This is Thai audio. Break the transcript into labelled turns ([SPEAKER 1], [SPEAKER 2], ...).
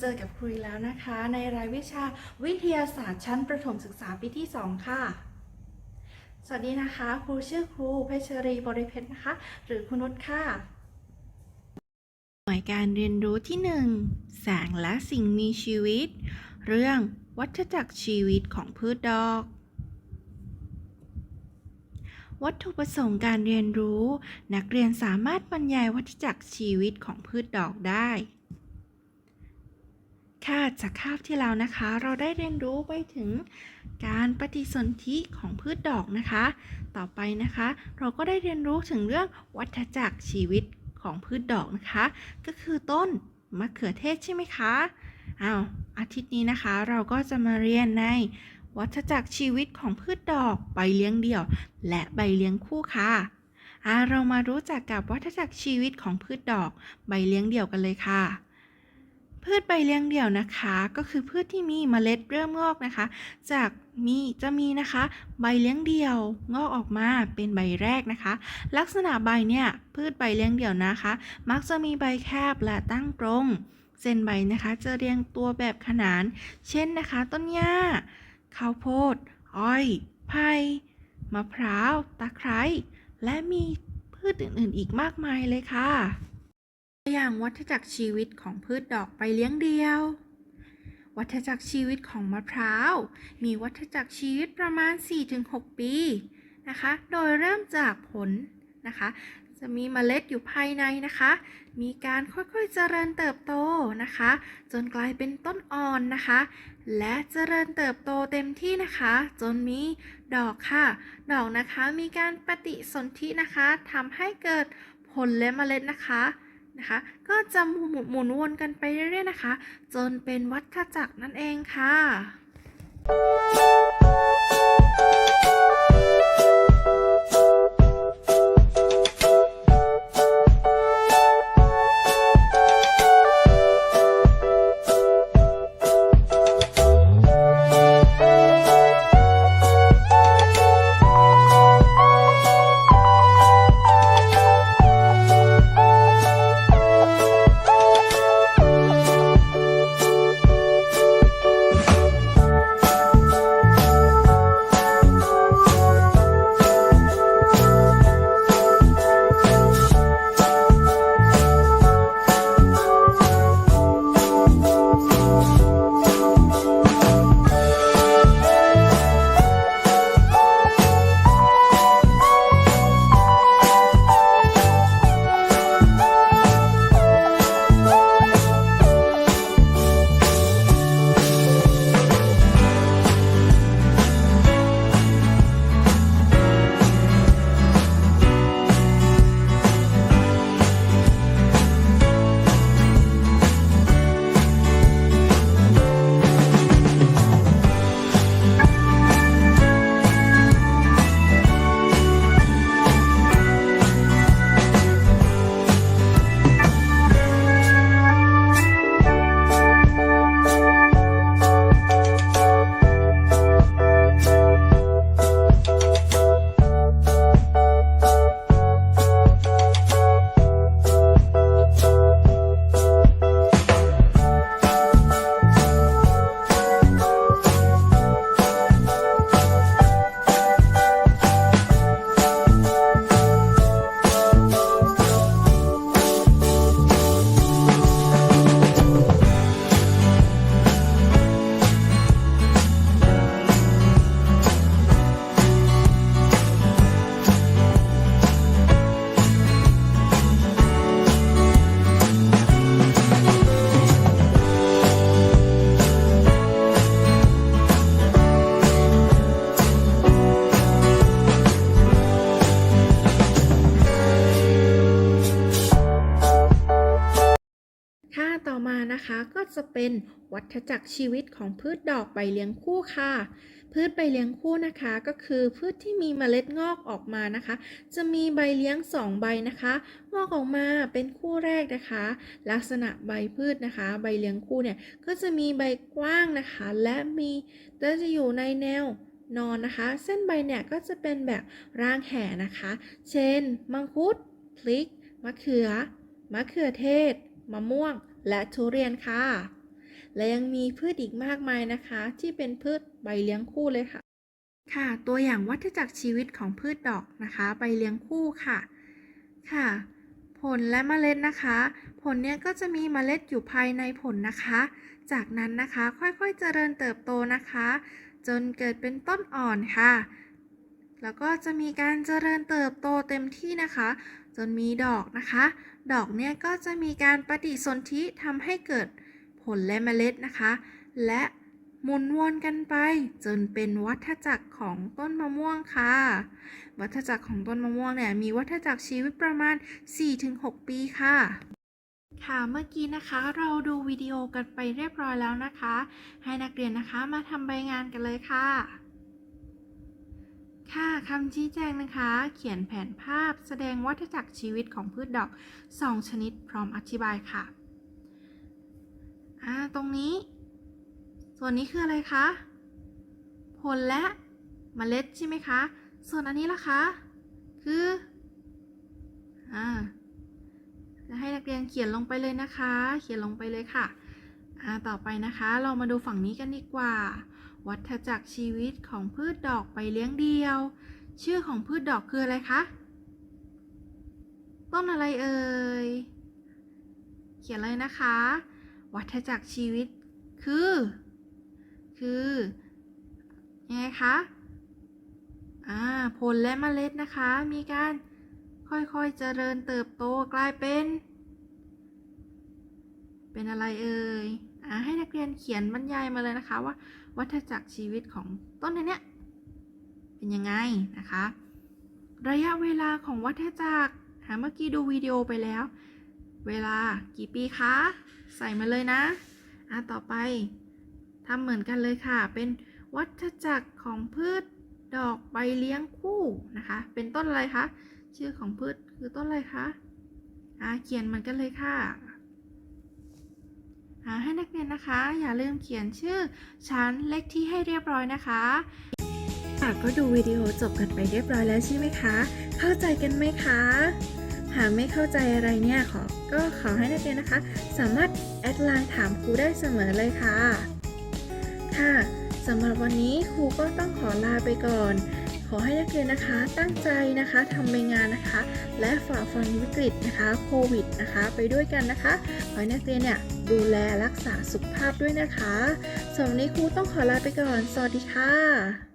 [SPEAKER 1] เจอกับครูแล้วนะคะ ในรายวิชาวิทยาศาสตร์ชั้นประถมศึกษาปีที่ 2 ค่ะ สวัสดีนะคะ ครูชื่อครูเพชรีบริเพชรนะคะ หรือคุณนุชค่ะ หน่วยการเรียนรู้ที่ 1 แสงและสิ่งมีชีวิต เรื่องวัฏจักรชีวิตของพืชดอกวัตถุประสงค์การเรียนรู้ นักเรียนสามารถบรรยายวัฏจักรชีวิตของพืชดอกได้ ค่ะจากคาบที่แล้วนะคะ เราได้เรียนรู้ไปถึงการปฏิสนธิของพืชดอกนะคะ ต่อไปนะคะ เราก็ได้เรียนรู้ถึงเรื่องวัฏจักรชีวิตของพืชดอกนะคะ ก็คือต้นมะเขือเทศใช่ไหมคะอ้าวอาทิตย์นี้นะคะเราก็จะมาเรียนในวัฏจักรชีวิตของพืชดอกใบเลี้ยงเดี่ยว และใบเลี้ยงคู่ค่ะอ่าเรามารู้จักกับวัฏจักรชีวิตของพืชดอก ใบเลี้ยงเดี่ยวกันเลยค่ะ พืชใบเลี้ยงเดี่ยวนะคะ ก็คือพืชที่มีเมล็ดเริ่มงอกนะคะ จากมีจะมีนะคะ ใบเลี้ยงเดี่ยวงอกออกมาเป็นใบแรกนะคะ ลักษณะใบเนี่ยพืชใบเลี้ยงเดี่ยวนะคะ มักจะมีใบแคบและตั้งตรงเส้นใบนะคะ จะเรียงตัวแบบขนาน เช่นนะคะ ต้นหญ้าข้าวโพด อ้อยไผ่มะพร้าว ตะไคร้ และมีพืชอื่น ๆ อีกมากมายเลยค่ะ ตัวอย่างวัฏจักรชีวิตของพืชดอกใบเลี้ยงเดียว วัฏจักรชีวิตของมะพร้าว มีวัฏจักรชีวิตประมาณ 4-6 ปีนะคะ โดยเริ่มจากผลนะคะ จะมีเมล็ดอยู่ภายในนะคะ มีการค่อยๆเจริญเติบโตนะคะ จนกลายเป็นต้นอ่อนนะคะ และเจริญเติบโตเต็มที่นะคะ จนมีดอกค่ะ ดอกนะคะมีการปฏิสนธินะคะทำให้เกิดผลและเมล็ดนะคะ นะคะ ก็จะหมุนหมุนวนกันไปเรื่อยๆนะคะ จนเป็นวัฏจักรนั่นเองค่ะค่ะ นะคะก็จะเป็นวัฏจักรชีวิตของพืชดอกใบเลี้ยงคู่ค่ะ พืชใบเลี้ยงคู่นะคะก็คือพืชที่มีเมล็ดงอกออกมานะคะ จะมีใบเลี้ยงสองใบนะคะงอกออกมาเป็นคู่แรกนะคะ ลักษณะใบพืชนะคะ ใบเลี้ยงคู่เนี่ยก็จะมีใบกว้างนะคะ และมีและจะอยู่ในแนวนอนนะคะ เส้นใบเนี่ยก็จะเป็นแบบร่างแห่นะคะ เช่น มังคุดพริกมะเขือมะเขือเทศ มะม่วง และทุเรียนค่ะ และยังมีพืชอีกมากมายนะคะ ที่เป็นพืชใบเลี้ยงคู่เลยค่ะ ค่ะ ตัวอย่างวัฏจักรชีวิตของพืชดอกนะคะ ใบเลี้ยงคู่ค่ะ ค่ะ ผลและเมล็ดนะคะ ผลเนี่ยก็จะมีเมล็ดอยู่ภายในผลนะคะ จากนั้นนะคะค่อยๆเจริญเติบโตนะคะ จนเกิดเป็นต้นอ่อนค่ะ แล้วก็จะมีการเจริญเติบโตเต็มที่นะคะ จนมีดอกนะคะ ดอกเนี่ยก็จะมีการปฏิสนธิทำให้เกิดผลและเมล็ดนะคะ และหมุนวนกันไป จนเป็นวัฏจักรของต้นมะม่วงค่ะ วัฏจักรของต้นมะม่วงเนี่ยมีวัฏจักรชีวิตประมาณ 4-6 ปีค่ะค่ะเมื่อกี้นะคะเราดูวิดีโอกันไปเรียบร้อยแล้วนะคะ ให้นักเรียนนะคะมาทำใบงานกันเลยค่ะ ค่ะคำชี้แจงนะคะ เขียนแผนภาพแสดงวัฏจักรชีวิตของพืชดอก 2 ชนิดพร้อมอธิบายค่ะ อ่า ตรงนี้ ส่วนนี้คืออะไรคะ ผลและเมล็ดใช่ไหมคะ ส่วนอันนี้ล่ะคะ คือ อ่า จะให้นักเรียนเขียนลงไปเลยนะคะ เขียนลงไปเลยค่ะ อ่า ต่อไปนะคะ เรามาดูฝั่งนี้กันดีกว่า วัฏจักรชีวิตของพืชดอกใบเลี้ยงเดียว ชื่อของพืชดอกคืออะไรคะ ต้นอะไรเอ่ย เขียนเลยนะคะ วัฏจักรชีวิตคือ คือยังไงคะอ่าผลและเมล็ดนะคะ มีการค่อยๆเจริญเติบโตกลายเป็น เป็นอะไรเอ่ยอ่าให้นักเรียนเขียนบรรยายมาเลยนะคะว่า วัฏจักรชีวิตของต้นอันเนี้ยเป็นยังไงนะคะ ระยะเวลาของวัฏจักรหาเมื่อกี้ดูวิดีโอไปแล้ว เวลากี่ปีคะ ใส่มาเลยนะอะต่อไปทำเหมือนกันเลยค่ะ เป็นวัฏจักรของพืชดอกใบเลี้ยงคู่นะคะ เป็นต้นอะไรคะ ชื่อของพืชคือต้นอะไรคะอะเขียนเหมือนกันเลยค่ะ ให้นักเรียนนะคะ อย่าลืมเขียนชื่อชั้นเลขที่ให้เรียบร้อยนะคะค่ะก็ดูวิดีโอจบกันไปเรียบร้อยแล้วใช่ไหมคะ เข้าใจกันไหมคะ หากไม่เข้าใจอะไรเนี่ยขอ ก็ขอให้นักเรียนนะคะ สามารถแอดไลน์ถามครูได้เสมอเลยค่ะ ค่ะสำหรับวันนี้ครูก็ต้องขอลาไปก่อน อให้นักเรียนนะคะตั้งใจนะคะทำใบงานนะคะ และฝ่าฟันวิกฤตนะคะโควิดนะคะ ไปด้วยกันนะคะขอให้นักเรียนเนี่ยดูแลรักษาสุขภาพด้วยนะคะสำหรับวันนี้ครูต้องขอลาไปก่อน สวัสดีค่ะ